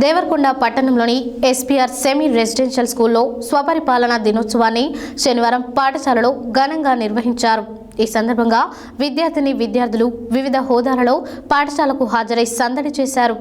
దేవరకొండ పట్టణంలోని SPR semi residential స్కూల్లో స్వపరిపాలన దినోత్సవాన్ని శనివారం పాఠశాలలో ఘనంగా నిర్వహించారు. ఈ సందర్భంగా విద్యార్థిని విద్యార్థులు వివిధ హోదాలలో పాఠశాలకు హాజరై సందడి చేశారు.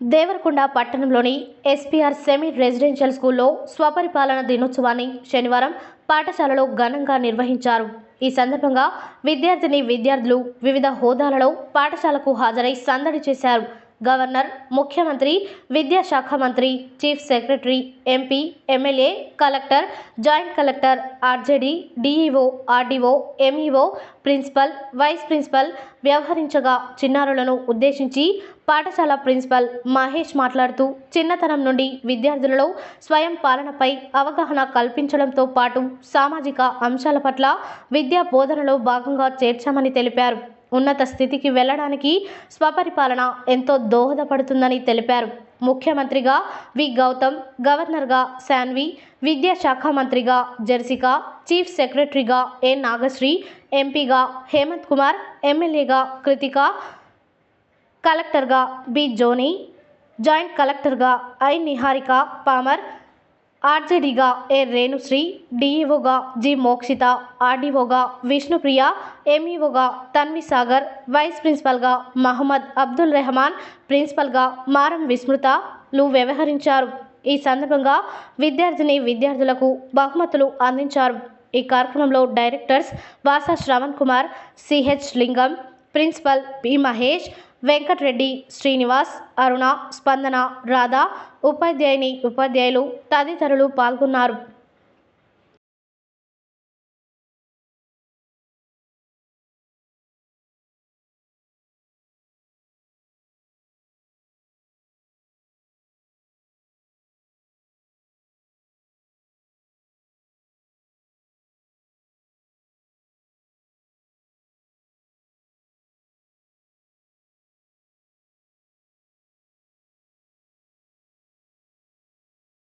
దేవరకొండ పట్టణంలోని ఎస్పీఆర్ సెమీ రెసిడెన్షియల్ స్కూల్లో స్వపరిపాలన దినోత్సవాన్ని శనివారం పాఠశాలలో ఘనంగా నిర్వహించారు. ఈ సందర్భంగా విద్యార్థిని విద్యార్థులు వివిధ హోదాలలో పాఠశాలకు హాజరై సందడి చేశారు. గవర్నర్ ముఖ్యమంత్రి విద్యాశాఖ మంత్రి chief secretary MP MLA collector joint collector RJD DEO RDO MEO principal vice principal వ్యవహరించగా చిన్నారులను ఉద్దేశించి పాఠశాల ప్రిన్సిపల్ మహేష్ మాట్లాడుతూ చిన్నతనం నుండి విద్యార్థులలో స్వయం పాలనపై అవగాహన కల్పించడంతో పాటు సామాజిక అంశాల పట్ల విద్యా బోధనలో భాగంగా చేర్చామని తెలిపారు. ఉన్నత స్థితికి వెళ్ళడానికి స్వపరిపాలన ఎంతో దోహదపడుతుందని తెలిపారు. ముఖ్యమంత్రిగా వి. గౌతమ్ గవర్నర్గా శాన్వి విద్యాశాఖ మంత్రిగా జెర్సికా చీఫ్ సెక్రటరీగా ఏ. నాగశ్రీ ఎంపీగా హేమంత్ కుమార్ ఎమ్మెల్యేగా కృతిక కలెక్టర్గా బి. జోని జాయింట్ కలెక్టర్గా ఐ. నిహారిక పామర్ ఆర్జేడీగా ఏ రేణుశ్రీ డిఈఓగా జి మోక్షిత ఆర్డీఓగా విష్ణుప్రియ ఎంఈఓగా తన్వి సాగర్ వైస్ ప్రిన్సిపల్గా మహమ్మద్ అబ్దుల్ రెహమాన్ ప్రిన్సిపల్గా మారం విస్మృతలు వ్యవహరించారు. ఈ సందర్భంగా విద్యార్థిని విద్యార్థులకు బహుమతులు అందించారు. ఈ కార్యక్రమంలో directors Vasa Sravan Kumar CH Lingam principal P Mahesh Venkatreddy Srinivas Aruna Spandana Radha ఉపాధ్యాయుని ఉపాధ్యాయులు తదితరులు పాల్గొన్నారు.